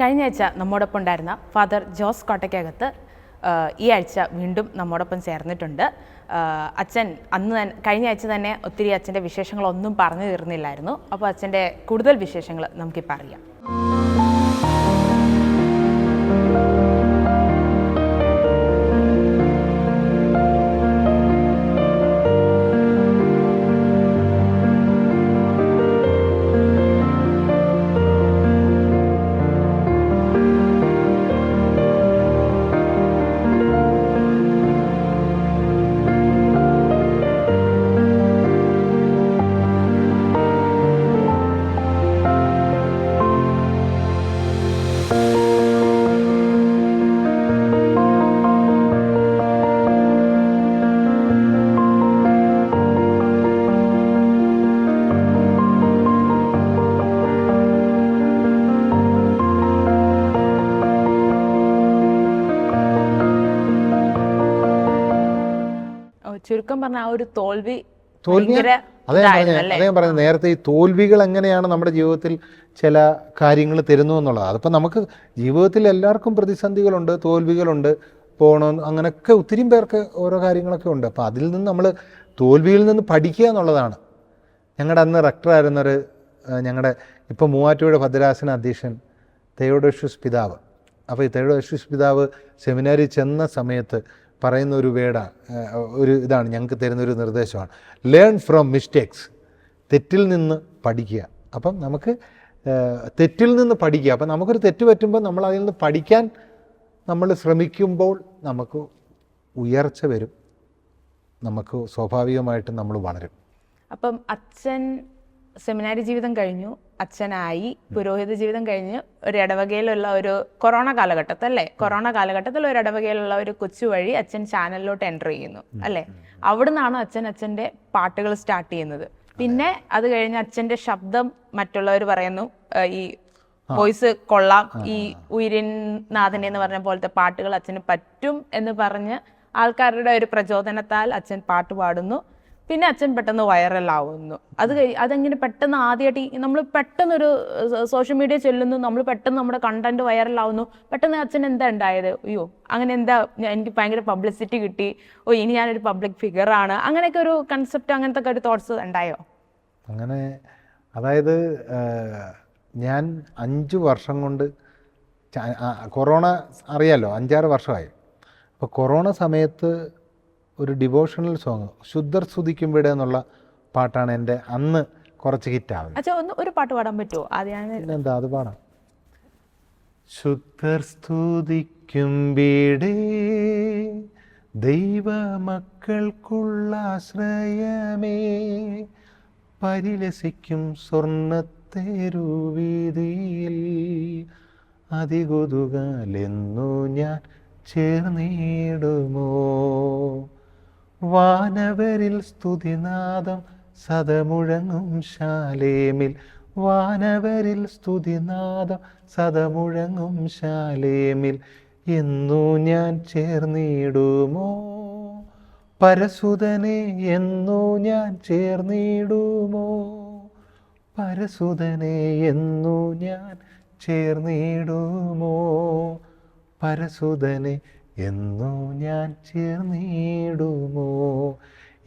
കഴിഞ്ഞ ആഴ്ച നമ്മോടൊപ്പം ഉണ്ടായിരുന്ന ഫാദർ ജോസ് കോട്ടയ്ക്കകത്ത് ഈ ആഴ്ച വീണ്ടും നമ്മോടൊപ്പം ചേർന്നിട്ടുണ്ട്. അച്ഛൻ അന്ന് തന്നെ കഴിഞ്ഞ ആഴ്ച തന്നെ ഒത്തിരി അച്ഛന്റെ വിശേഷങ്ങളൊന്നും പറഞ്ഞു തീർന്നില്ലായിരുന്നു. അപ്പോൾ അച്ഛന്റെ കൂടുതൽ വിശേഷങ്ങൾ നമുക്കിപ്പോൾ അറിയാം. ചുരുക്കം പറഞ്ഞ ആ ഒരു തോൽവി തോൽവി അതേ പറഞ്ഞ അതേ പറഞ്ഞത്. നേരത്തെ ഈ തോൽവികൾ എങ്ങനെയാണ് നമ്മുടെ ജീവിതത്തിൽ ചില കാര്യങ്ങൾ തരുന്നു എന്നുള്ളത്. അതിപ്പോൾ നമുക്ക് ജീവിതത്തിൽ എല്ലാവർക്കും പ്രതിസന്ധികളുണ്ട് തോൽവികളുണ്ട് പോകണം അങ്ങനെയൊക്കെ ഒത്തിരി പേർക്ക് ഓരോ കാര്യങ്ങളൊക്കെ ഉണ്ട്. അപ്പോൾ അതിൽ നിന്ന് നമ്മൾ തോൽവിയിൽ നിന്ന് പഠിക്കുക എന്നുള്ളതാണ്. ഞങ്ങളുടെ അന്ന് റക്ടറായിരുന്നൊരു ഞങ്ങളുടെ ഇപ്പോൾ മൂവാറ്റുപുഴ ഭദ്രാസന അധ്യക്ഷൻ തെയോഡോഷ്യസ് പിതാവ്. അപ്പോൾ ഈ തെയോഡോഷ്യസ് പിതാവ് സെമിനാരിൽ ചെന്ന സമയത്ത് പറയുന്ന ഒരു വേടാണ് ഒരു ഇതാണ് ഞങ്ങൾക്ക് തരുന്നൊരു നിർദ്ദേശമാണ്. ലേൺ ഫ്രം മിസ്റ്റേക്സ് തെറ്റിൽ നിന്ന് പഠിക്കുക. അപ്പം നമുക്ക് തെറ്റിൽ നിന്ന് പഠിക്കുക. അപ്പം നമുക്കൊരു തെറ്റ് പറ്റുമ്പോൾ നമ്മൾ അതിൽ നിന്ന് പഠിക്കാൻ നമ്മൾ ശ്രമിക്കുമ്പോൾ നമുക്ക് ഉയർച്ച വരും. നമുക്ക് സ്വാഭാവികമായിട്ടും നമ്മൾ വളരും. അപ്പം അച്ഛൻ സെമിനാരി ജീവിതം കഴിഞ്ഞു അച്ഛനായി പുരോഹിത ജീവിതം കഴിഞ്ഞ് ഒരു ഇടവകയിലുള്ള ഒരു കൊറോണ കാലഘട്ടത്തിൽ അല്ലേ കൊറോണ കാലഘട്ടത്തിൽ ഒരു ഇടവകയിലുള്ള ഒരു കൊച്ചു വഴി അച്ഛൻ ചാനലിലോട്ട് എന്റർ ചെയ്യുന്നു അല്ലേ? അവിടുന്നാണ് അച്ഛൻ അച്ഛന്റെ പാട്ടുകൾ സ്റ്റാർട്ട് ചെയ്യുന്നത്. പിന്നെ അത് കഴിഞ്ഞ് അച്ഛന്റെ ശബ്ദം മറ്റുള്ളവർ പറയുന്നു ഈ വോയിസ് കൊള്ളാം ഈ ഉയരൻ നാഥനെ എന്ന് പറഞ്ഞ പോലത്തെ പാട്ടുകൾ അച്ഛന് പറ്റും എന്ന് പറഞ്ഞ് ആൾക്കാരുടെ ഒരു പ്രചോദനത്താൽ അച്ഛൻ പാട്ട് പാടുന്നു. പിന്നെ അച്ഛൻ പെട്ടെന്ന് വൈറലാവുന്നു. അത് കഴി അതെങ്ങനെ പെട്ടെന്ന് ആദ്യമായിട്ട് നമ്മൾ പെട്ടെന്നൊരു സോഷ്യൽ മീഡിയ ചെല്ലുന്നു നമ്മൾ പെട്ടെന്ന് നമ്മുടെ കണ്ടന്റ് വൈറലാവുന്നു പെട്ടെന്ന് അച്ഛൻ എന്താ ഉണ്ടായത്? അയ്യോ അങ്ങനെ എന്താ എനിക്ക് ഭയങ്കര പബ്ലിസിറ്റി കിട്ടി. ഓ ഇനി ഞാനൊരു പബ്ലിക് ഫിഗറാണ് അങ്ങനെയൊക്കെ ഒരു കൺസെപ്റ്റ് അങ്ങനത്തെ ഒക്കെ ഒരു തോട്ട്സ് ഉണ്ടായോ? അങ്ങനെ അതായത് ഞാൻ അഞ്ച് വർഷം കൊണ്ട് കൊറോണ അറിയാലോ? അഞ്ചാറ് വർഷമായി. അപ്പോൾ കൊറോണ സമയത്ത് ഒരു ഡിവോഷണൽ സോങ് ശുദ്ധർ സ്തുതിക്കുമ്പോഴേ എന്നുള്ള പാട്ടാണ് എന്റെ അന്ന് കുറച്ച് ഹിറ്റാവുന്നത്. അച്ഛാ ഒന്ന് ഒരു പാട്ട് പാടാൻ പറ്റുമോ ആദ്യം ഞാൻ പിന്നെന്താ അത് പാടാം. ശുദ്ധർ സ്തുതിക്കും വീടേ ദൈവ മക്കൾക്കുള്ള ആശ്രയമേ പരിലസിക്കും സ്വർണത്തെ രൂപീതിയിൽ അതികൊതുകാലെന്നു ഞാൻ ചേർന്നിടുമോ? വാനവരിൽ സ്തുതിനാദം സദമുഴങ്ങും ശാലേമിൽ. വാനവരിൽ സ്തുതിനാദം സദമുഴങ്ങും ശാലേമിൽ. എന്നു ഞാൻ ചേർന്നിടുമോ? പരസുതനെ എന്നു ഞാൻ ചേർന്നിടുമോ? പരസുതനെ എന്നു ഞാൻ ചേർന്നിടുമോ? പരസുതനെ എന്നു ഞാൻ ചേർന്നിടുമോ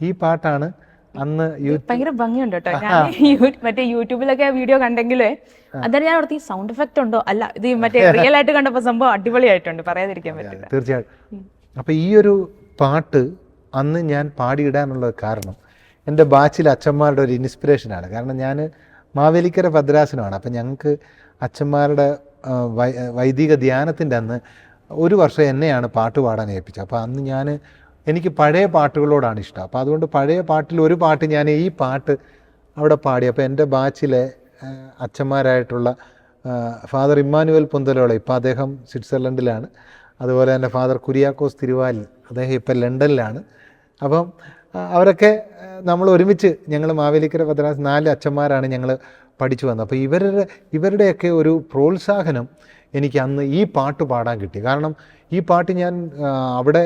ഈ പാട്ടാണ് അന്ന് ഭയങ്കര ഭംഗിയുണ്ട് കേട്ടോ. ഞാൻ മറ്റേ യൂട്യൂബിലൊക്കെ വീഡിയോ കണ്ടെങ്കിലേ അന്നേരം ഞാൻ ഓർത്തി സൗണ്ട് എഫക്റ്റ് ഉണ്ടോ? അല്ല ഇത് ഈ മറ്റേ റിയൽ ആയിട്ട് കണ്ടപ്പോ സംഭവം അടിപൊളിയായിട്ടുണ്ട്. പറയാതിരിക്കാൻ പറ്റില്ല. തീർച്ചയായിട്ടും അപ്പൊ ഈ ഒരു പാട്ട് അന്ന് ഞാൻ പാടിയിടാനുള്ള കാരണം എന്റെ ബാച്ചിലെ അച്ഛന്മാരുടെ ഒരു ഇൻസ്പിറേഷനാണ് കാരണം ഞാൻ മാവേലിക്കര ഭദ്രാസനമാണ്. അപ്പം ഞങ്ങൾക്ക് അച്ഛന്മാരുടെ വൈ- വൈദിക ധ്യാനത്തിന്റെ അന്ന് ഒരു വർഷം എന്നെയാണ് പാട്ട് പാടാൻ ഏൽപ്പിച്ചത്. അപ്പോൾ അന്ന് ഞാൻ എനിക്ക് പഴയ പാട്ടുകളോടാണ് ഇഷ്ടം. അപ്പോൾ അതുകൊണ്ട് പഴയ പാട്ടിൽ ഒരു പാട്ട് ഞാൻ ഈ പാട്ട് അവിടെ പാടി. അപ്പോൾ എന്റെ ബാച്ചിലെ അച്ഛന്മാരായിട്ടുള്ള ഫാദർ ഇമ്മാനുവൽ പൊന്തലോള ഇപ്പോൾ അദ്ദേഹം സ്വിറ്റ്സർലൻഡിലാണ്. അതുപോലെ തന്നെ ഫാദർ കുര്യാക്കോസ് തിരുവാലി അദ്ദേഹം ഇപ്പം ലണ്ടനിലാണ്. അപ്പം അവരൊക്കെ നമ്മൾ ഒരുമിച്ച് ഞങ്ങൾ മാവേലിക്കര ഭദ്രാസ് നാല് അച്ഛന്മാരാണ് ഞങ്ങൾ പഠിച്ചു വന്നത്. അപ്പോൾ ഇവരുടെ ഇവരുടെയൊക്കെ ഒരു പ്രോത്സാഹനം എനിക്ക് അന്ന് ഈ പാട്ട് പാടാൻ കിട്ടി. കാരണം ഈ പാട്ട് ഞാൻ അവിടെ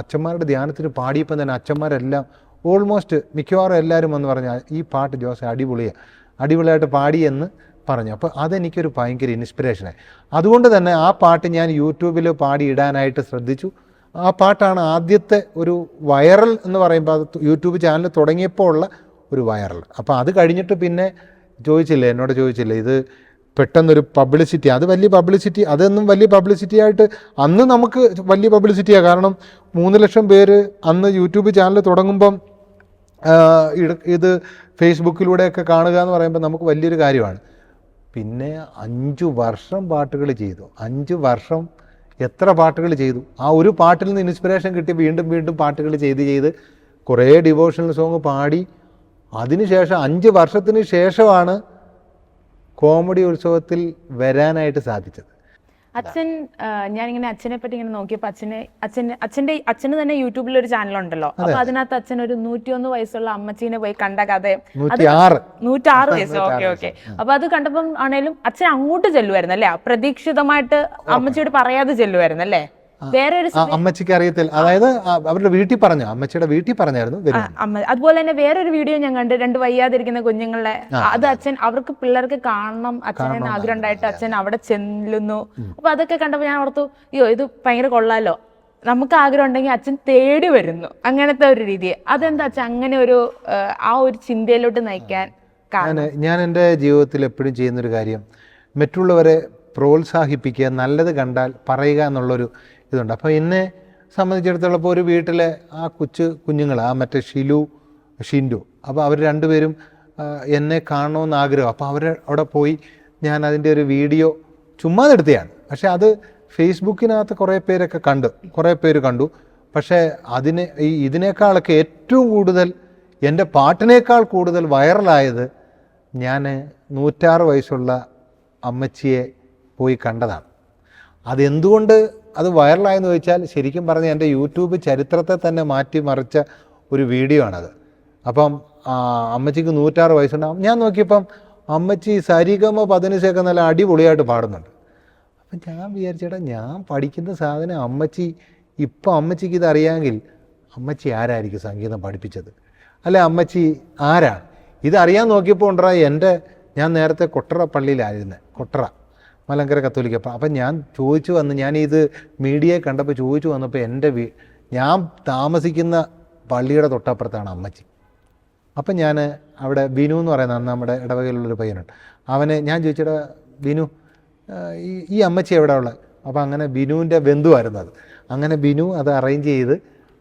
അച്ഛന്മാരുടെ ധ്യാനത്തിന് പാടിയപ്പോൾ തന്നെ അച്ഛന്മാരെല്ലാം ഓൾമോസ്റ്റ് മിക്കവാറും എല്ലാവരും വന്ന് പറഞ്ഞാൽ ഈ പാട്ട് ജോസ് അടിപൊളിയാണ് അടിപൊളിയായിട്ട് പാടിയെന്ന് പറഞ്ഞു. അപ്പോൾ അതെനിക്കൊരു ഭയങ്കര ഇൻസ്പിറേഷനായി അതുകൊണ്ട് തന്നെ ആ പാട്ട് ഞാൻ യൂട്യൂബിൽ പാടിയിടാനായിട്ട് ശ്രദ്ധിച്ചു. ആ പാട്ടാണ് ആദ്യത്തെ ഒരു വൈറൽ എന്ന് പറയുമ്പോൾ അത് യൂട്യൂബ് ചാനൽ തുടങ്ങിയപ്പോൾ ഉള്ള ഒരു വൈറൽ. അപ്പോൾ അത് കഴിഞ്ഞിട്ട് പിന്നെ ചോദിച്ചില്ലേ എന്നോട് ചോദിച്ചില്ലേ ഇത് പെട്ടെന്നൊരു പബ്ലിസിറ്റി അത് വലിയ പബ്ലിസിറ്റി അതൊന്നും വലിയ പബ്ലിസിറ്റി ആയിട്ട് അന്ന് നമുക്ക് വലിയ പബ്ലിസിറ്റിയാണ് കാരണം മൂന്ന് ലക്ഷം പേര് അന്ന് യൂട്യൂബ് ചാനൽ തുടങ്ങുമ്പം ഇത് ഫേസ്ബുക്കിലൂടെയൊക്കെ കാണുക എന്ന് പറയുമ്പോൾ നമുക്ക് വലിയൊരു കാര്യമാണ്. പിന്നെ അഞ്ചു വർഷം പാട്ടുകൾ ചെയ്തു. അഞ്ച് വർഷം എത്ര പാട്ടുകൾ ചെയ്തു? ആ ഒരു പാട്ടിൽ നിന്ന് ഇൻസ്പിറേഷൻ കിട്ടി. വീണ്ടും വീണ്ടും പാട്ടുകൾ ചെയ്ത് ചെയ്ത് കുറേ ഡിവോഷണൽ സോങ് പാടി. അതിനുശേഷം അഞ്ച് വർഷത്തിന് ശേഷമാണ് കോമഡി ഉത്സവത്തിൽ വരാനായിട്ട് സാധിച്ചത്. അച്ഛൻ ഞാനിങ്ങനെ അച്ഛനെ പറ്റി ഇങ്ങനെ നോക്കിയപ്പോ അച്ഛനെ അച്ഛന് അച്ഛന്റെ അച്ഛന് തന്നെ യൂട്യൂബിൽ ഒരു ചാനൽ ഉണ്ടല്ലോ അപ്പൊ അതിനകത്ത് അച്ഛൻ ഒരു നൂറ്റിയൊന്ന് വയസ്സുള്ള അമ്മച്ചീനെ പോയി കണ്ട കഥ. നൂറ്റാറ് വയസ്സ്. Okay okay. അപ്പൊ അത് കണ്ടപ്പം ആണേലും അച്ഛൻ അങ്ങോട്ട് ചെല്ലുമായിരുന്നു അല്ലേ അപ്രതീക്ഷിതമായിട്ട് അമ്മച്ചിയോട് പറയാതെ ചെല്ലുമായിരുന്നു അല്ലേ വേറെ ഒരു അമ്മച്ചിക്ക് അറിയത്തില്ല. അതായത് അവരുടെ വീട്ടിൽ പറഞ്ഞു? അമ്മച്ചിയുടെ വീട്ടിൽ പറഞ്ഞായിരുന്നു അമ്മ അതുപോലെ തന്നെ വേറൊരു വീഡിയോ ഞാൻ കണ്ട് രണ്ട് വയ്യാതിരിക്കുന്ന കുഞ്ഞുങ്ങളെ അത് അച്ഛൻ അവർക്ക് പിള്ളേർക്ക് കാണണം അച്ഛനെ ആഗ്രഹം ഉണ്ടായിട്ട് അച്ഛൻ അവിടെ ചെല്ലുന്നു. അപ്പൊ അതൊക്കെ കണ്ടപ്പോ ഞാൻ ഓർത്തു അയ്യോ ഇത് ഭയങ്കര കൊള്ളാലോ. നമുക്ക് ആഗ്രഹം ഉണ്ടെങ്കിൽ അച്ഛൻ തേടി വരുന്നു. അങ്ങനത്തെ ഒരു രീതി. അതെന്താ അച്ഛൻ അങ്ങനെ ഒരു ആ, ഒരു ചിന്തയിലോട്ട് നയിക്കാൻ ഞാൻ ഞാൻ എന്റെ ജീവിതത്തിൽ എപ്പോഴും ചെയ്യുന്നൊരു കാര്യം മറ്റുള്ളവരെ പ്രോത്സാഹിപ്പിക്കുക നല്ലത് കണ്ടാൽ പറയുക എന്നുള്ളൊരു ഇതുണ്ട്. അപ്പോൾ എന്നെ സംബന്ധിച്ചിടത്തോളം ഇപ്പോൾ ഒരു വീട്ടിലെ ആ കൊച്ചു കുഞ്ഞുങ്ങൾ ആ മറ്റേ ഷിലു ഷിൻഡു അപ്പോൾ അവർ രണ്ടുപേരും എന്നെ കാണണമെന്ന് ആഗ്രഹം. അപ്പോൾ അവർ അവിടെ പോയി ഞാൻ അതിന്റെ ഒരു വീഡിയോ ചുമ്മാ എടുത്തതാണ് പക്ഷേ അത് ഫേസ്ബുക്കിനകത്ത് കുറേ പേരൊക്കെ കണ്ടു കുറേ പേര് കണ്ടു. പക്ഷേ അതിന് ഈ ഇതിനേക്കാളൊക്കെ ഏറ്റവും കൂടുതൽ എന്റെ പാട്ടിനേക്കാൾ കൂടുതൽ വൈറലായത് ഞാൻ നൂറ്റാറ് വയസ്സുള്ള അമ്മച്ചിയെ പോയി കണ്ടതാണ്. അതെന്തുകൊണ്ട് അത് വൈറലായെന്ന് ചോദിച്ചാൽ ശരിക്കും പറഞ്ഞ എന്റെ യൂട്യൂബ് ചരിത്രത്തെ തന്നെ മാറ്റിമറിച്ച ഒരു വീഡിയോ ആണത്. അപ്പം അമ്മച്ചിക്ക് നൂറ്റാറ് വയസ്സുണ്ടാകും ഞാൻ നോക്കിയപ്പം അമ്മച്ചി സരിഗമ പതിനഞ്ചൊക്കെ നല്ല അടിപൊളിയായിട്ട് പാടുന്നുണ്ട്. അപ്പം ഞാൻ വിചാരിച്ചേട്ടാ ഞാൻ പഠിക്കുന്ന സാധനം അമ്മച്ചി ഇപ്പം അമ്മച്ചിക്ക് ഇതറിയാമെങ്കിൽ അമ്മച്ചി ആരായിരിക്കും സംഗീതം പഠിപ്പിച്ചത്? അല്ലെ അമ്മച്ചി ആരാണ്? ഇതറിയാൻ നോക്കിയപ്പോൾ ഉണ്ടാ എന്റെ ഞാൻ നേരത്തെ കൊട്ടറ പള്ളിയിലായിരുന്നു കൊട്ടറ. മലങ്കര കത്തോലിക്ക. അപ്പം ഞാൻ ചോദിച്ചു വന്ന് ഞാൻ ഇത് മീഡിയയെ കണ്ടപ്പോൾ ചോദിച്ചു വന്നപ്പോൾ എന്റെ വീ ഞാൻ താമസിക്കുന്ന പള്ളിയുടെ തൊട്ടപ്പുറത്താണ് അമ്മച്ചി. അപ്പം ഞാൻ അവിടെ ബിനു എന്ന് പറയുന്ന അന്ന് നമ്മുടെ ഇടവകയിലുള്ളൊരു പയ്യനുണ്ട്. അവന് ഞാൻ ചോദിച്ചടാ ബിനു ഈ ഈ അമ്മച്ചി എവിടെ ഉള്ളത്? അപ്പോൾ അങ്ങനെ ബിനുവിന്റെ ബന്ധുവായിരുന്നു അത്. അങ്ങനെ ബിനു അത് അറേഞ്ച് ചെയ്ത്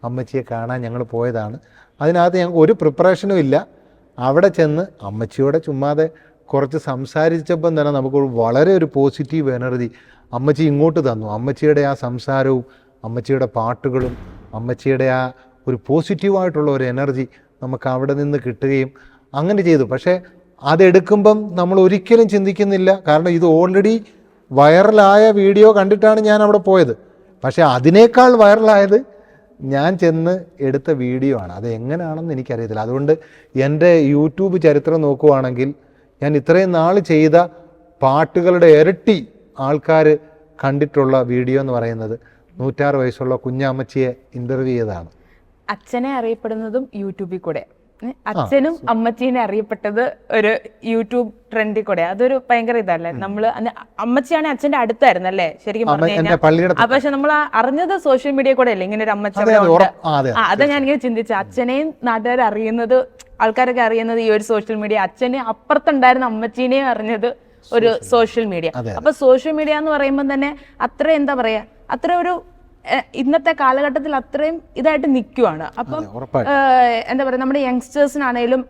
അമ്മച്ചിയെ കാണാൻ ഞങ്ങൾ പോയതാണ്. അതിനകത്ത് ഞങ്ങൾക്ക് ഒരു പ്രിപ്പറേഷനും ഇല്ല. അവിടെ ചെന്ന് അമ്മച്ചിയോടെ ചുമ്മാതെ കുറച്ച് സംസാരിച്ചപ്പം തന്നെ നമുക്ക് വളരെ ഒരു പോസിറ്റീവ് എനർജി അമ്മച്ചി ഇങ്ങോട്ട് തന്നു. അമ്മച്ചിയുടെ ആ സംസാരവും അമ്മച്ചിയുടെ പാട്ടുകളും അമ്മച്ചിയുടെ ആ ഒരു പോസിറ്റീവായിട്ടുള്ള ഒരു എനർജി നമുക്ക് അവിടെ നിന്ന് കിട്ടുകയും അങ്ങനെ ചെയ്തു. പക്ഷേ അതെടുക്കുമ്പം നമ്മൾ ഒരിക്കലും ചിന്തിക്കുന്നില്ല. കാരണം ഇത് ഓൾറെഡി വൈറലായ വീഡിയോ കണ്ടിട്ടാണ് ഞാൻ അവിടെ പോയത്. പക്ഷേ അതിനേക്കാൾ വൈറലായത് ഞാൻ ചെന്ന് എടുത്ത വീഡിയോ ആണ്. അത് എങ്ങനെയാണെന്ന് എനിക്കറിയത്തില്ല. അതുകൊണ്ട് എന്റെ യൂട്യൂബ് ചരിത്രം നോക്കുവാണെങ്കിൽ ഞാൻ ഇത്രയും നാൾ ചെയ്ത പാട്ടുകളുടെ ഇരട്ടി ആൾക്കാർ കണ്ടിട്ടുള്ള വീഡിയോ എന്ന് പറയുന്നത് നൂറ്റാറ് വയസ്സുള്ള കുഞ്ഞമ്മച്ചിയെ ഇന്റർവ്യൂ ചെയ്തതാണ്. അച്ഛനെ അറിയപ്പെടുന്നതും യൂട്യൂബിൽ കൂടെ. അച്ഛനും അമ്മച്ചീനെ അറിയപ്പെട്ടത് ഒരു യൂട്യൂബ് ട്രെൻഡിൽ കൂടെ. അതൊരു ഭയങ്കര ഇതല്ലേ? നമ്മൾ അമ്മച്ചിയാണെ അച്ഛന്റെ അടുത്തായിരുന്നു അല്ലേ ശരിക്കും പക്ഷെ നമ്മൾ അറിഞ്ഞത് സോഷ്യൽ മീഡിയ കൂടെ അല്ലേ? ഇങ്ങനെ ഒരു അമ്മച്ചി അതെ ഞാൻ ഇങ്ങനെ ചിന്തിച്ചു. അച്ഛനെയും നാട്ടുകാർ അറിയുന്നത് ആൾക്കാരൊക്കെ അറിയുന്നത് ഈ ഒരു സോഷ്യൽ മീഡിയ അച്ഛനെ അപ്പുറത്തുണ്ടായിരുന്ന അമ്മച്ചീനെയും അറിഞ്ഞത് ഒരു സോഷ്യൽ മീഡിയ അപ്പൊ സോഷ്യൽ മീഡിയ എന്ന് പറയുമ്പോൾ തന്നെ അത്ര എന്താ പറയാ അത്ര ഒരു ഇന്നത്തെ കാലഘട്ടത്തിൽ അത്രയും ഇതായിട്ട് നിൽക്കുവാണ് അപ്പം എന്താ പറയുക നമ്മുടെ യങ്സ്റ്റേഴ്സിനാണേലും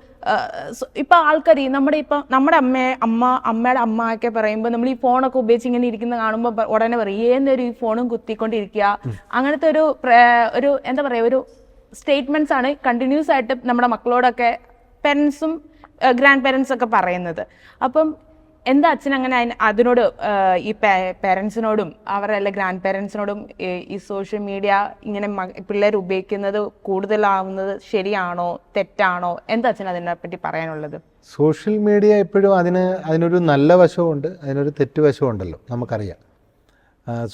ഇപ്പൊ ആൾക്കാർ നമ്മുടെ ഇപ്പൊ നമ്മുടെ അമ്മയെ അമ്മ അമ്മയുടെ അമ്മ ഒക്കെ പറയുമ്പോൾ നമ്മൾ ഈ ഫോണൊക്കെ ഉപയോഗിച്ച് ഇങ്ങനെ ഇരിക്കുന്ന കാണുമ്പോൾ ഉടനെ പറയും ഏതൊരു ഈ ഫോണും കുത്തിക്കൊണ്ടിരിക്കുക അങ്ങനത്തെ ഒരു ഒരു എന്താ പറയാ ഒരു സ്റ്റേറ്റ്മെന്റ്സ് ആണ് കണ്ടിന്യൂസ് ആയിട്ട് നമ്മുടെ മക്കളോടൊക്കെ പേരൻസും ഗ്രാൻഡ് പേരൻസ് ഒക്കെ പറയുന്നത്. അപ്പം എന്താ അച്ഛൻ അങ്ങനെ അതിന് അതിനോട് ഈ പേരൻസിനോടും അവരുടെ ഗ്രാൻഡ് പേരൻസിനോടും ഈ സോഷ്യൽ മീഡിയ ഇങ്ങനെ പിള്ളേർ ഉപയോഗിക്കുന്നത് കൂടുതലാവുന്നത് ശരിയാണോ തെറ്റാണോ? എന്താ അച്ഛൻ അതിനെ പറ്റി പറയാനുള്ളത്? സോഷ്യൽ മീഡിയ എപ്പോഴും അതിന് അതിനൊരു നല്ല വശമുണ്ട് അതിനൊരു തെറ്റ് വശമുണ്ടല്ലോ നമുക്കറിയാം.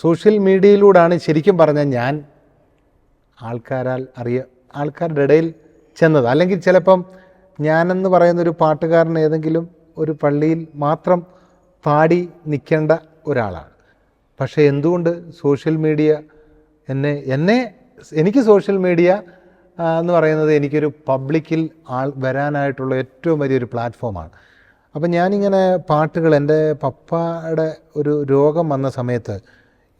സോഷ്യൽ മീഡിയയിലൂടെയാണ് ശരിക്കും പറഞ്ഞാൽ ഞാൻ ആൾക്കാരാൽ അറിയ ആൾക്കാരുടെ ഇടയിൽ ചെന്നത്. അല്ലെങ്കിൽ ചിലപ്പം ഞാനെന്ന് പറയുന്ന ഒരു പാട്ടുകാരൻ ഏതെങ്കിലും ഒരു പള്ളിയിൽ മാത്രം പാടി നിൽക്കേണ്ട ഒരാളാണ്. പക്ഷേ എന്തുകൊണ്ട് സോഷ്യൽ മീഡിയ എന്നെ എന്നെ എനിക്ക് സോഷ്യൽ മീഡിയ എന്ന് പറയുന്നത് എനിക്കൊരു പബ്ലിക്കിൽ ആൾ വരാനായിട്ടുള്ള ഏറ്റവും വലിയൊരു പ്ലാറ്റ്ഫോമാണ്. അപ്പം ഞാനിങ്ങനെ പാട്ടുകൾ എന്റെ പപ്പയുടെ ഒരു രോഗം വന്ന സമയത്ത്